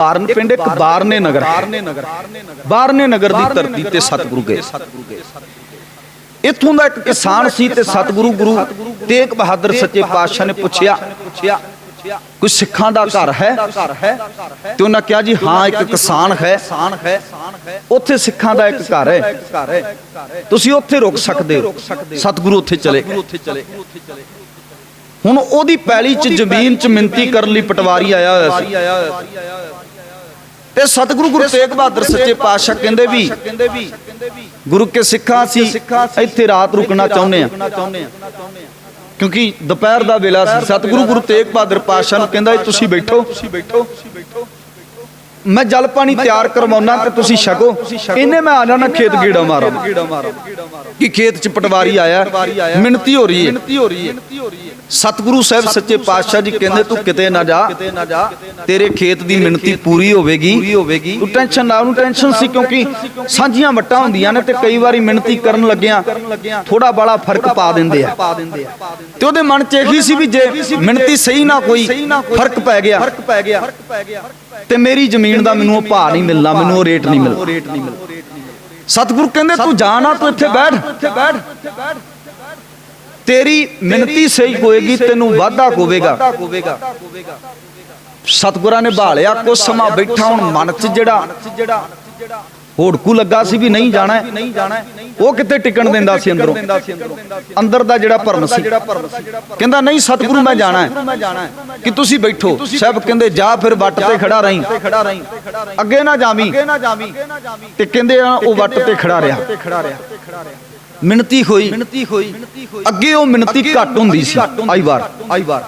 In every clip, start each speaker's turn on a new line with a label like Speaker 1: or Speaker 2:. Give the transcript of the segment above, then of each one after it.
Speaker 1: ਬਾਰਨ ਪਿੰਡ ਇੱਕ ਬਾਰਨੇ ਨਗਰ ਹੈ। ਬਾਰਨੇ ਨਗਰ ਦੀ ਧਰਤੀ ਤੇ ਸਤਿਗੁਰੂ ਗਏ। ਇੱਥੋਂ ਦਾ ਇੱਕ ਕਿਸਾਨ ਸੀ ਤੇ ਸਤਿਗੁਰੂ ਗੁਰੂ ਤੇਗ ਬਹਾਦਰ ਸੱਚੇ ਪਾਤਸ਼ਾਹ ਨੇ ਪੁੱਛਿਆ ਕੋਈ ਸਿੱਖਾਂ ਦਾ ਘਰ ਹੈ? ਤੇ ਉਹਨਾਂ ਕਿਹਾ ਜੀ ਹਾਂ ਇੱਕ ਕਿਸਾਨ ਹੈ ਉੱਥੇ ਸਿੱਖਾਂ ਦਾ ਇੱਕ ਘਰ ਹੈ। ਤੁਸੀਂ ਉੱਥੇ ਰੁਕ ਸਕਦੇ ਹੋ। ਸਤਿਗੁਰੂ ਉੱਥੇ ਚਲੇ ਗਏ। ਹੁਣ ਉਹਦੀ ਪੈਲੀ 'ਚ ਜ਼ਮੀਨ 'ਚ ਮਿੰਤੀ ਕਰਨ ਲਈ ਪਟਵਾਰੀ ਆਇਆ ਹੋਇਆ ਸੀ। ਤੇ ਸਤਿਗੁਰੂ ਗੁਰੂ ਤੇਗ ਬਹਾਦਰ ਸੱਚੇ ਪਾਤਸ਼ਾਹ ਕਹਿੰਦੇ ਵੀ ਗੁਰੂ ਕੇ ਸਿੱਖਾਂ ਸੀ ਇੱਥੇ ਰਾਤ ਰੁਕਣਾ ਚਾਹੁੰਦੇ ਆ ਕਿਉਂਕਿ ਦੁਪਹਿਰ ਦਾ ਵੇਲਾ ਸੀ। ਸਤਿਗੁਰੂ ਗੁਰੂ ਤੇਗ ਬਹਾਦਰ ਪਾਤਸ਼ਾਹ ਨੂੰ ਕਹਿੰਦਾ ਤੁਸੀਂ ਬੈਠੋ। ਮੈਂ ਜਲ ਪਾਣੀ ਤਿਆਰ ਕਰਵਾਉਣਾ ਤੇ ਤੁਸੀਂ ਛਕੋ। ਇਹਨੇ ਮੈਂ ਆ ਜਾਣਾ ਖੇਤ ਗੀੜਾ ਮਾਰਾਂ। ਕਿ ਖੇਤ ਚ ਪਟਵਾਰੀ ਆਇਆ ਮਿੰਤੀ ਹੋ ਰਹੀ ਹੈ। ਸਤਿਗੁਰੂ ਸਾਹਿਬ ਸੱਚੇ ਪਾਤਸ਼ਾਹ ਜੀ ਕਹਿੰਦੇ ਤੂੰ ਕਿਤੇ ਨਾ ਜਾ। ਤੇਰੇ ਖੇਤ ਦੀ ਮਿੰਤੀ ਪੂਰੀ ਹੋਵੇਗੀ। ਤੂੰ ਟੈਨਸ਼ਨ ਨਾ ਉਹਨੂੰ ਟੈਨਸ਼ਨ ਸੀ ਕਿਉਂਕਿ ਸਾਂਝੀਆਂ ਵੱਟਾਂ ਹੁੰਦੀਆਂ ਨੇ ਤੇ ਕਈ ਵਾਰੀ ਮਿੰਤੀ ਕਰਨ ਲੱਗਿਆਂ ਥੋੜਾ ਬਾਲਾ ਫ਼ਰਕ ਪਾ ਦਿੰਦੇ ਆ। ਤੇ ਉਹਦੇ ਮਨ 'ਚ ਇਹੀ ਸੀ ਵੀ ਜੇ ਮਿੰਤੀ ਸਹੀ ਨਾ ਕੋਈ ਫ਼ਰਕ ਪੈ ਗਿਆ। ਤੇ ਮੇਰੀ ਜ਼ਮੀਨ ਦਾ ਮੈਨੂੰ ਉਹ ਭਾਅ ਨਹੀਂ ਮਿਲਣਾ ਮੈਨੂੰ ਉਹ ਰੇਟ ਨਹੀਂ ਮਿਲਣਾ। ਸਤਿਗੁਰੂ ਕਹਿੰਦੇ ਤੂੰ ਜਾ ਨਾ ਤੂੰ ਇੱਥੇ ਬੈਠ। ਤੇਰੀ ਮਿੰਤੀ ਸਹੀ ਹੋਏਗੀ ਤੈਨੂੰ ਵਾਧਾ ਹੋਵੇਗਾ। ਸਤਿਗੁਰਾਂ ਨੇ ਭਾਲਿਆ ਕੁਝ ਸਮਾਂ ਬੈਠਾ ਹੁਣ ਮਨ 'ਚ ਜਿਹੜਾ ਹੋੜਕੂ ਲੱਗਾ ਸੀ ਵੀ ਨਹੀਂ ਜਾਣਾ। ਉਹ ਕਿਤੇ ਟਿਕਣ ਦਿੰਦਾ ਸੀ ਅੰਦਰੋਂ? ਅੰਦਰ? ਦਾ ਜਿਹੜਾ ਭਰਮ ਸੀ। ਕਹਿੰਦਾ ਨਹੀਂ ਸਤਿਗੁਰੂ ਮੈਂ ਜਾਣਾ ਹੈ। ਕਿ ਤੁਸੀਂ ਬੈਠੋ। ਸਾਹਿਬ ਕਹਿੰਦੇ ਜਾ ਫਿਰ ਵੱਟ ਤੇ ਖੜਾ ਰਹੀਂ। ਅੱਗੇ ਨਾ ਜਾਵੀਂ। ਤੇ ਕਹਿੰਦੇ ਆ ਉਹ ਵੱਟ ਤੇ ਖੜਾ ਰਿਹਾ। ਮਿੰਤੀ ਹੋਈ। ਅੱਗੇ ਉਹ ਮਿੰਤੀ ਘੱਟ ਹੁੰਦੀ ਸੀ। ਆਈ ਵਾਰ।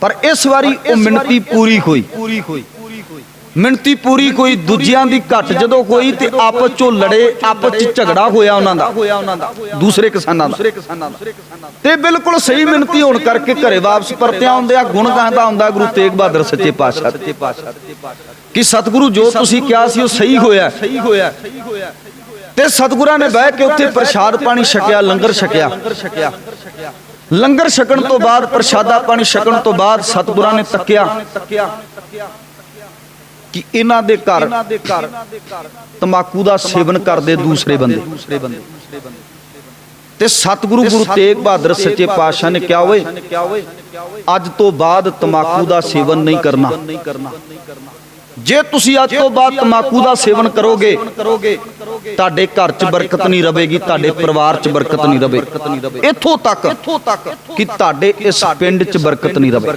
Speaker 1: ਪਰ ਇਸ ਵਾਰੀ ਉਹ ਮਿੰਤੀ ਪੂਰੀ ਹੋਈ। ਮਿੰਤੀ ਪੂਰੀ ਕੋਈ ਦੂਜਿਆਂ ਦੀ ਘੱਟ ਜਦੋਂ ਹੋਈ ਤੇ ਆਪਸ ਚੋਂ ਲੜੇ ਆਪਸ ਚ ਝਗੜਾ ਹੋਇਆ ਉਹਨਾਂ ਦਾ ਦੂਸਰੇ ਕਿਸਾਨਾਂ ਦਾ। ਤੇ ਬਿਲਕੁਲ ਸਹੀ ਮਿੰਤੀ ਹੋਣ ਕਰਕੇ ਘਰੇ ਵਾਪਸ ਪਰਤਿਆ ਹੁੰਦੇ ਆ ਗੁਣ ਗਾਉਂਦਾ ਹੁੰਦਾ ਗੁਰੂ ਤੇਗ ਬਹਾਦਰ ਸੱਚੇ ਪਾਤਸ਼ਾਹ ਕਿ ਸਤਿਗੁਰੂ ਜੋ ਤੁਸੀਂ ਕਿਹਾ ਸੀ ਉਹ ਸਹੀ ਹੋਇਆ। ਸਹੀ ਹੋਇਆ ਤੇ ਸਤਿਗੁਰਾਂ ਨੇ ਬਹਿ ਕੇ ਉੱਥੇ ਪ੍ਰਸ਼ਾਦ ਪਾਣੀ ਛਕਿਆ ਲੰਗਰ ਛਕਿਆ ਲੰਗਰ ਛਕਣ ਤੋਂ ਬਾਅਦ ਪ੍ਰਸ਼ਾਦਾ ਪਾਣੀ ਛਕਣ ਤੋਂ ਬਾਅਦ ਸਤਿਗੁਰਾਂ ਨੇ ਤੱਕਿਆ। ਕਿ ਇਹਨਾਂ ਦੇ ਘਰ ਤਮਾਕੂ ਦਾ ਸੇਵਨ ਕਰਦੇ ਦੂਸਰੇ ਬੰਦੇ। ਤੇ ਸਤਿਗੁਰੂ ਗੁਰੂ ਤੇਗ ਬਹਾਦਰ ਸੱਚੇ ਪਾਤਸ਼ਾਹ ਨੇ ਕਿਹਾ ਓਏ ਅੱਜ ਤੋਂ ਬਾਅਦ ਤਮਾਕੂ ਦਾ ਸੇਵਨ ਨਹੀਂ ਕਰਨਾ। ਜੇ ਤੁਸੀਂ ਅੱਜ ਤੋਂ ਬਾਅਦ ਤਮਾਕੂ ਦਾ ਸੇਵਨ ਕਰੋਗੇ ਤੁਹਾਡੇ ਘਰ 'ਚ ਬਰਕਤ ਨਹੀਂ ਰਵੇਗੀ ਤੁਹਾਡੇ ਪਰਿਵਾਰ 'ਚ ਬਰਕਤ ਨਹੀਂ ਰਵੇ ਇੱਥੋਂ ਤੱਕ ਕਿ ਤੁਹਾਡੇ ਇਸ ਪਿੰਡ 'ਚ ਬਰਕਤ ਨਹੀਂ ਰਵੇ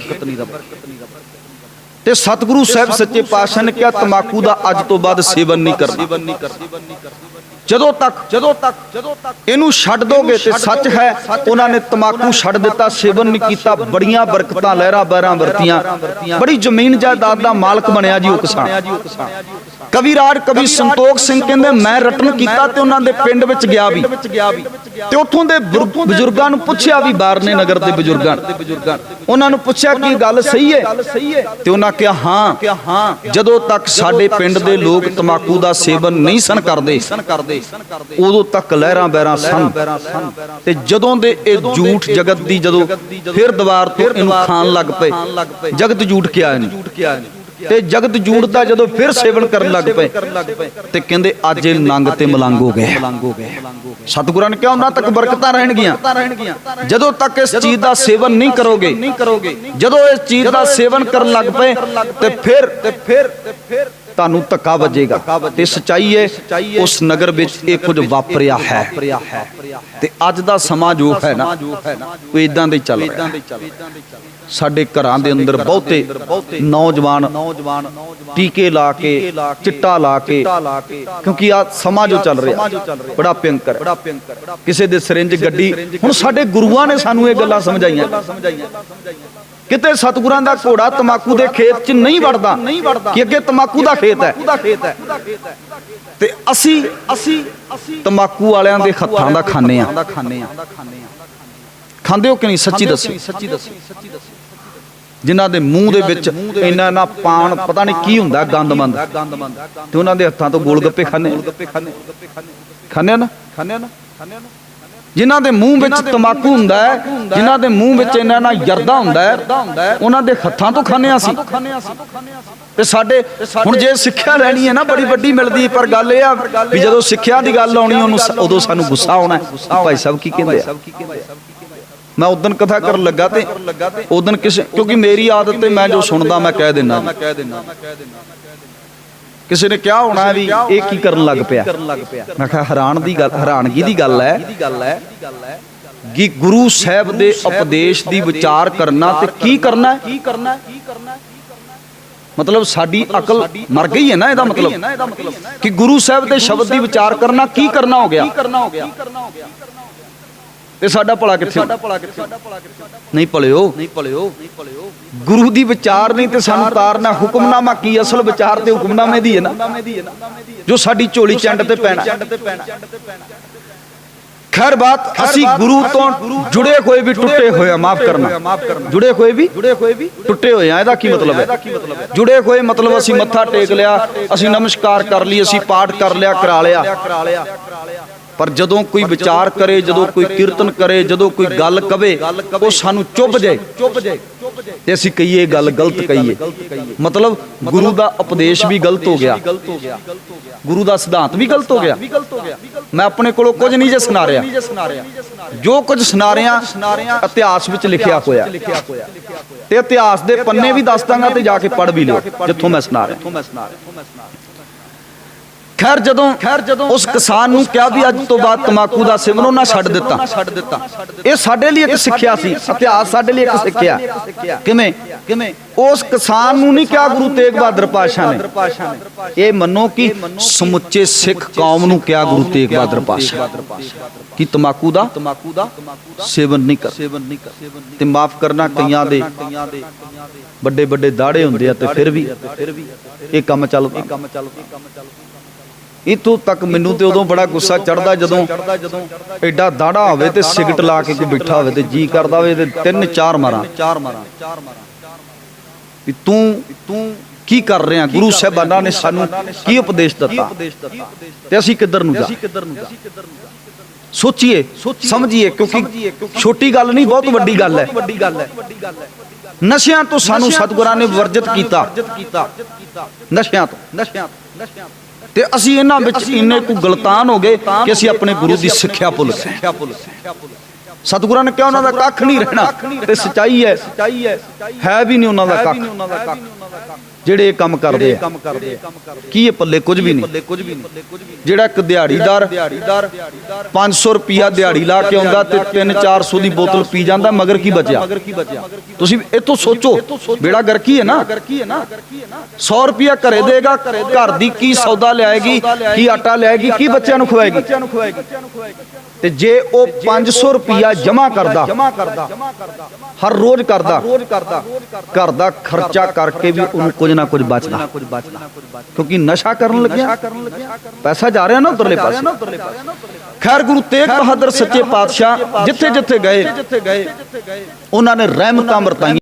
Speaker 1: ਤੇ ਸਤਿਗੁਰੂ ਸਾਹਿਬ ਸੱਚੇ ਪਾਤਸ਼ਾਹ ਨੇ ਕਿਹਾ ਤਮਾਕੂ ਦਾ ਅੱਜ ਤੋਂ ਬਾਅਦ ਸੇਵਨ ਨਹੀਂ ਕਰਨਾ। ਜਦੋਂ ਤੱਕ ਜਦੋਂ ਤੱਕ ਜਦੋਂ ਤੱਕ ਇਹਨੂੰ ਛੱਡ ਦੋਗੇ ਤੇ ਸੱਚ ਹੈ ਉਹਨਾਂ ਨੇ ਤਮਾਕੂ ਛੱਡ ਦਿੱਤਾ ਸੇਵਨ ਨਹੀਂ ਕੀਤਾ ਬੜੀਆਂ ਬਰਕਤਾਂ ਲਹਿਰਾਂ ਬਹਿਰਾਂ ਵਰਤੀਆਂ। ਬੜੀ ਜ਼ਮੀਨ ਜਾਇਦਾਦ ਦਾ ਮਾਲਕ ਬਣਿਆ ਜੀ ਉਹ ਕਿਸਾਨ ਕਵੀ ਰਾਜ ਕਵੀ ਸੰਤੋਖ ਸਿੰਘ ਕਹਿੰਦੇ ਮੈਂ ਰਟਨ ਕੀਤਾ ਤੇ ਉਹਨਾਂ ਦੇ ਪਿੰਡ ਵਿੱਚ ਗਿਆ ਵੀ। ਤੇ ਉੱਥੋਂ ਦੇ ਬਜ਼ੁਰਗਾਂ ਨੂੰ ਪੁੱਛਿਆ ਵੀ ਬਾਰਨੇ ਨਗਰ ਦੇ ਬਜ਼ੁਰਗਾਂ ਉਹਨਾਂ ਨੂੰ ਪੁੱਛਿਆ ਕਿ ਗੱਲ ਸਹੀ ਹੈ? ਤੇ ਉਹਨਾਂ ਕਿਹਾ ਹਾਂ ਜਦੋਂ ਤੱਕ ਸਾਡੇ ਪਿੰਡ ਦੇ ਲੋਕ ਤਮਾਕੂ ਦਾ ਸੇਵਨ ਨਹੀਂ ਸਨ ਕਰਦੇ ਉਦੋਂ ਤੱਕ ਲਹਿਰਾਂ ਬਹਿਰਾਂ ਸਨ। ਤੇ ਜਦੋਂ ਦੇ ਇਹ ਝੂਠ ਜਗਤ ਦੀ ਜਦੋਂ ਫਿਰ ਦੀਵਾਰ ਤੋਂ ਇਹਨੂੰ ਖਾਣ ਲੱਗ ਪਏ। ਜਗਤ ਝੂਠ ਕਿਹਾ ਇਹਨੇ। ਤੇ ਜਗਤ ਝੂਠ ਦਾ ਜਦੋਂ ਫਿਰ ਸੇਵਨ ਕਰਨ ਲੱਗ ਪਏ। ਤੇ ਕਹਿੰਦੇ ਅੱਜ ਇਹ ਨੰਗ ਤੇ ਮਲੰਗ ਹੋ ਗਏ। ਸਤਿਗੁਰਾਂ ਨੇ ਕਿਹਾ ਉਹਨਾਂ ਤੱਕ ਬਰਕਤਾਂ ਰਹਿਣਗੀਆਂ। ਜਦੋਂ ਤੱਕ ਇਸ ਚੀਜ਼ ਦਾ ਸੇਵਨ ਨਹੀਂ ਕਰੋਗੇ ਜਦੋਂ ਇਸ ਚੀਜ਼ ਦਾ ਸੇਵਨ ਕਰਨ ਲੱਗ ਪਏ ਤੇ ਫਿਰ ਤੇ ਫਿਰ ਤੇ ਫਿਰ ਤੁਹਾਨੂੰ ਧੱਕਾ ਵੱਜੇਗਾ। ਤੇ ਸਚਾਈ ਹੈ ਉਸ ਨਗਰ ਵਿੱਚ ਇਹ ਕੁਝ ਵਾਪਰਿਆ ਹੈ। ਤੇ ਅੱਜ ਦਾ ਸਮਾਂ ਜੋ ਹੈ ਨਾ, ਉਹ ਇਦਾਂ ਦੇ ਚੱਲ ਰਿਹਾ ਸਾਡੇ ਘਰਾਂ ਦੇ ਅੰਦਰ ਬਹੁਤੇ ਨੌਜਵਾਨ ਟੀਕੇ ਲਾ ਕੇ, ਚਿੱਟਾ ਲਾ ਕੇ, ਕਿਉਂਕਿ ਆ ਸਮਾਂ ਜੋ ਚੱਲ ਰਿਹਾ, ਬੜਾ ਭਿਅੰਕਰ। ਕਿਸੇ ਦੇ ਸਿਰਿੰਜ ਗੱਡੀ, ਹੁਣ ਸਾਡੇ ਗੁਰੂਆਂ ਨੇ ਸਾਨੂੰ ਇਹ ਗੱਲਾਂ ਸਮਝਾਈਆਂ। ਕਿਤੇ ਸਤਿਗੁਰਾਂ ਦਾ ਘੋੜਾ ਤਮਾਕੂ ਦੇ ਖੇਤ 'ਚ ਨਹੀਂ ਵੜਦਾ, ਕਿ ਅੱਗੇ ਤਮਾਕੂ ਦਾ ਖੇਤ ਹੈ। ਤੇ ਅਸੀਂ ਅਸੀਂ ਤਮਾਕੂ ਵਾਲਿਆਂ ਦੇ ਹੱਥਾਂ ਦਾ ਖਾਣੇ ਆ ਖਾਂਦੇ ਹੋ ਕਿ ਨਹੀਂ? ਸੱਚੀ ਦੱਸੋ। ਸੱਚੀ ਦੱਸੋ ਜਿਨ੍ਹਾਂ ਦੇ ਮੂੰਹ ਦੇ ਵਿੱਚ ਇੰਨਾ ਨਾ ਪਾਣ, ਪਤਾ ਨਹੀਂ ਕੀ ਹੁੰਦਾ, ਗੰਦਮੰਦ। ਤੇ ਉਹਨਾਂ ਦੇ ਹੱਥਾਂ ਤੋਂ ਗੋਲ ਗੱਪੇ ਖਾਣੇ ਖਾਣੇ ਨਾ ਖਾਣੇ ਨਾ? ਜਿਨ੍ਹਾਂ ਦੇ ਮੂੰਹ ਵਿੱਚ ਤਮਾਕੂ ਹੁੰਦਾ ਹੈ ਜਿਨ੍ਹਾਂ ਦੇ ਮੂੰਹ ਵਿੱਚ ਇਹਨਾਂ ਨਾਲ ਜਰਦਾ ਹੁੰਦਾ ਹੈ ਉਹਨਾਂ ਦੇ ਹੱਥਾਂ ਤੋਂ ਹਾਂ ਅਸੀਂ। ਤੇ ਸਾਡੇ ਹੁਣ ਜੇ ਸਿੱਖਿਆ ਲੈਣੀ ਹੈ ਨਾ ਬੜੀ ਵੱਡੀ ਮਿਲਦੀ ਪਰ ਗੱਲ ਇਹ ਆ ਵੀ ਜਦੋਂ ਸਿੱਖਿਆ ਦੀ ਗੱਲ ਆਉਣੀ ਉਹਨੂੰ ਸ- ਉਦੋਂ ਸਾਨੂੰ ਗੁੱਸਾ ਆਉਣਾ ਭਾਈ ਸਾਹਿਬ ਕੀ ਕਹਿੰਦੇ ਆ? ਮੈਂ ਉਦੋਂ ਕਥਾ ਕਰਨ ਲੱਗਾ ਤੇ ਉਦੋਂ ਕਿਸੇ ਕਿਉਂਕਿ ਮੇਰੀ ਆਦਤ ਤੇ ਮੈਂ ਜੋ ਸੁਣਦਾ ਮੈਂ ਕਹਿ ਦਿੰਦਾ। ਕਿਸੇ ਨੇ ਕਿਹਾ ਹੋਣਾ ਵੀ ਇਹ ਕੀ ਕਰਨ ਲੱਗ ਪਿਆ? ਮੈਂ ਕਿਹਾ ਹੈਰਾਨ ਦੀ ਗੱਲ ਹੈਰਾਨਗੀ ਦੀ ਗੱਲ ਹੈ ਕਿ ਗੁਰੂ ਸਾਹਿਬ ਦੇ ਉਪਦੇਸ਼ ਦੀ ਵਿਚਾਰ ਕਰਨਾ ਤੇ ਕੀ ਕਰਨਾ ਹੈ? ਮਤਲਬ ਸਾਡੀ ਅਕਲ ਮਰ ਗਈ ਹੈ ਨਾ ਇਹਦਾ ਮਤਲਬ? ਕਿ ਗੁਰੂ ਸਾਹਿਬ ਦੇ ਸ਼ਬਦ ਦੀ ਵਿਚਾਰ ਕਰਨਾ ਕੀ ਕਰਨਾ ਹੋ ਗਿਆ? ਤੇ ਸਾਡਾ ਭਲਾ ਕਿੱਥੇ ਨਹੀਂ ਭਲਿਓ। ਨਹੀਂ ਭਲਿਓ। ਗੁਰੂ ਦੀ ਵਿਚਾਰ ਨਹੀਂ ਤੇ ਸਾਨੂੰ ਤਾਰਨਾ ਹੁਕਮਨਾਮਾ ਕੀ ਅਸਲ ਵਿਚਾਰ ਤੇ ਹੁਕਮਨਾਮੇ ਦੀ ਹੈ ਨਾ। ਜੋ ਸਾਡੀ ਝੋਲੀ ਚੰਡ ਤੇ ਪੈਣਾ। ਖੈਰ ਬਾਤ ਅਸੀਂ ਗੁਰੂ ਤੋਂ ਜੁੜੇ ਹੋਏ ਵੀ ਟੁੱਟੇ ਹੋਏ ਆ ਮਾਫ ਕਰਨਾ। ਜੁੜੇ ਹੋਏ ਵੀ ਜੁੜੇ ਹੋਏ ਵੀ ਟੁੱਟੇ ਹੋਏ ਆ ਇਹਦਾ ਕੀ ਮਤਲਬ ਹੈ? ਜੁੜੇ ਹੋਏ ਮਤਲਬ ਅਸੀਂ ਮੱਥਾ ਟੇਕ ਲਿਆ ਅਸੀਂ ਨਮਸਕਾਰ ਕਰ ਲਈ ਅਸੀਂ ਪਾਠ ਕਰ ਲਿਆ ਕਰਾ ਲਿਆ। ਪਰ ਜਦੋਂ ਕੋਈ ਵਿਚਾਰ ਕਰੇ ਜਦੋਂ ਕੋਈ ਕੀਰਤਨ ਕਰੇ ਜਦੋਂ ਕੋਈ ਗੱਲ ਕਵੇ ਉਹ ਸਾਨੂੰ ਚੁੱਭ ਜਾਏ। ਤੇ ਅਸੀਂ ਕਹੀਏ ਗੱਲ ਗਲਤ ਕਹੀਏ ਮਤਲਬ ਗੁਰੂ ਦਾ ਉਪਦੇਸ਼ ਵੀ ਗਲਤ ਹੋ ਗਿਆ। ਗੁਰੂ ਦਾ ਸਿਧਾਂਤ ਵੀ ਗਲਤ ਹੋ ਗਿਆ। ਮੈਂ ਆਪਣੇ ਕੋਲੋਂ ਕੁਝ ਨਹੀਂ ਜੇ ਸੁਣਾ ਰਿਹਾ। ਜੋ ਕੁਝ ਸੁਣਾ ਰਿਹਾ ਇਤਿਹਾਸ ਵਿੱਚ ਲਿਖਿਆ ਹੋਇਆ। ਤੇ ਇਤਿਹਾਸ ਦੇ ਪੰਨੇ ਵੀ ਦੱਸ ਦਾਂਗਾ ਤੇ ਜਾ ਕੇ ਪੜ੍ਹ ਵੀ ਲਿਓ ਜਿੱਥੋਂ ਮੈਂ ਸੁਣਾ ਰਿਹਾ। ਖੈਰ ਜਦੋਂ ਖੈਰ ਜਦੋਂ ਉਸ ਕਿਸਾਨ ਨੂੰ ਕਿਹਾ ਵੀ ਅੱਜ ਤੋਂ ਬਾਅਦ ਤਮਾਕੂ ਦਾ ਸੇਵਨ ਉਹਨਾਂ ਛੱਡ ਦਿੱਤਾ। ਛੱਡ ਦਿੱਤਾ। ਇਹ ਸਾਡੇ ਲਈ ਇੱਕ ਸਿੱਖਿਆ ਸੀ। ਇਤਿਹਾਸ ਸਾਡੇ ਲਈ ਇੱਕ ਸਿੱਖਿਆ। ਕਿਵੇਂ? ਕਿਵੇਂ? ਉਸ ਕਿਸਾਨ ਨੂੰ ਨਹੀਂ ਕਿਹਾ ਗੁਰੂ ਤੇਗ ਬਹਾਦਰ ਪਾਸ਼ਾ ਨੇ। ਇਹ ਮੰਨੋ ਕਿ ਸਮੁੱਚੇ ਸਿੱਖ ਕੌਮ ਨੂੰ ਕਿਹਾ ਗੁਰੂ ਤੇਗ ਬਹਾਦਰ ਪਾਸ਼ਾ ਕਿ ਤਮਾਕੂ ਦਾ ਤਮਾਕੂ ਦਾ ਸੇਵਨ ਨਹੀਂ ਕਰ ਸੇਵਨ ਨਹੀਂ ਕਰ ਤੇ ਮਾਫ ਕਰਨਾ ਕਈਆਂ ਦੇ ਵੱਡੇ ਵੱਡੇ ਦਾੜੇ ਹੁੰਦੇ ਆ ਤੇ ਫਿਰ ਵੀ ਇਹ ਕੰਮ ਚੱਲਦਾ ਕੰਮ ਚੱਲਦਾ ਇਤੋਂ ਤੱਕ ਮੈਨੂੰ ਤੇ ਉਦੋਂ ਬੜਾ ਗੁੱਸਾ ਚੜਦਾ ਜਦੋਂ ਐਡਾ ਦਾੜਾ ਹੋਵੇ ਤੇ ਸਿਗਰਟ ਲਾ ਕੇ ਕੋਈ ਬਿਠਾ ਹੋਵੇ ਤੇ ਜੀ ਕਰਦਾ ਹੋਵੇ ਤੇ ਤਿੰਨ ਚਾਰ ਮਾਰਾਂ। ਚਾਰ ਮਾਰਾਂ। ਵੀ ਤੂੰ ਤੂੰ ਕੀ ਕਰ ਰਿਹਾ? ਗੁਰੂ ਸਾਹਿਬਾਨਾਂ ਨੇ ਸਾਨੂੰ ਕੀ ਉਪਦੇਸ਼ ਦਿੱਤਾ? ਤੇ ਅਸੀਂ ਕਿੱਧਰ ਨੂੰ ਜਾ? ਸੋਚੀਏ ਸਮਝੀਏ ਕਿਉਂਕਿ ਛੋਟੀ ਗੱਲ ਨਹੀਂ ਬਹੁਤ ਵੱਡੀ ਗੱਲ ਹੈ। ਵੱਡੀ ਗੱਲ ਹੈ। ਨਸ਼ਿਆਂ ਤੋਂ ਸਾਨੂੰ ਸਤਿਗੁਰਾਂ ਨੇ ਵਰਜਿਤ ਕੀਤਾ। ਨਸ਼ਿਆਂ ਤੋਂ। ਨਸ਼ਿਆਂ ਤੋਂ। ਨਸ਼ਿਆਂ ਤੋਂ। ਤੇ ਅਸੀਂ ਇਹਨਾਂ ਵਿੱਚ ਇੰਨੇ ਕੁ ਗਲਤਾਨ ਹੋ ਗਏ ਕਿ ਅਸੀਂ ਆਪਣੇ ਗੁਰੂ ਦੀ ਸਿੱਖਿਆ ਭੁੱਲ ਗਏ। ਸਤਿਗੁਰਾਂ ਨੇ ਕਿਹਾ ਉਹਨਾਂ ਦਾ ਕੱਖ ਨਹੀਂ ਰਹਿਣਾ ਤੇ ਸਚਾਈ ਹੈ ਹੈ ਵੀ ਨਹੀਂ ਉਹਨਾਂ ਦਾ ਕੱਖ। ਜਿਹੜੇ ਇਹ ਕੰਮ ਕਰਦੇ ਆ। ਕੀ ਇਹ ਪੱਲੇ ਕੁਝ ਵੀ ਨਹੀਂ? ਜਿਹੜਾ ਇੱਕ ਦਿਹਾੜੀਦਾਰ 500 ਰੁਪਿਆ ਦਿਹਾੜੀ ਲਾ ਕੇ ਆਉਂਦਾ ਤੇ 3-400 ਦੀ ਬੋਤਲ ਪੀ ਜਾਂਦਾ, ਮਗਰ ਕੀ ਬਚਿਆ? ਤੁਸੀਂ ਇਤੋਂ ਸੋਚੋ, ਬੇੜਾ ਗਰਕੀ ਹੈ ਨਾ। 100 ਰੁਪਿਆ ਘਰੇ ਦੇਗਾ, ਘਰ ਦੀ ਕੀ ਸੌਦਾ ਲਿਆਏਗੀ, ਕੀ ਆਟਾ ਲਿਆਏਗੀ, ਕੀ ਬੱਚਿਆਂ ਨੂੰ ਖਵਾਏਗੀ? ਤੇ ਜੇ ਉਹ 500 ਰੁਪਿਆ ਜਮਾ ਕਰਦਾ ਹਰ ਰੋਜ਼ ਕਰਦਾ ਘਰ ਦਾ ਖਰਚਾ ਕਰਕੇ ਵੀ ਉਹਨੂੰ ਕੁਝ ਨਾ ਕੁਝ ਬਚਦਾ। ਕਿਉਂਕਿ ਨਸ਼ਾ ਕਰਨ ਲੱਗਿਆ। ਪੈਸਾ ਜਾ ਰਿਹਾ ਨਾ ਉਧਰਲੇ ਪਾਸੇ। ਖੈਰ ਗੁਰੂ ਤੇਗ ਬਹਾਦਰ ਸੱਚੇ ਪਾਤਸ਼ਾਹ ਜਿੱਥੇ ਜਿੱਥੇ ਗਏ ਉਹਨਾਂ ਨੇ ਰਹਿਮਤਾਂ ਵਰਤਾਈਆਂ।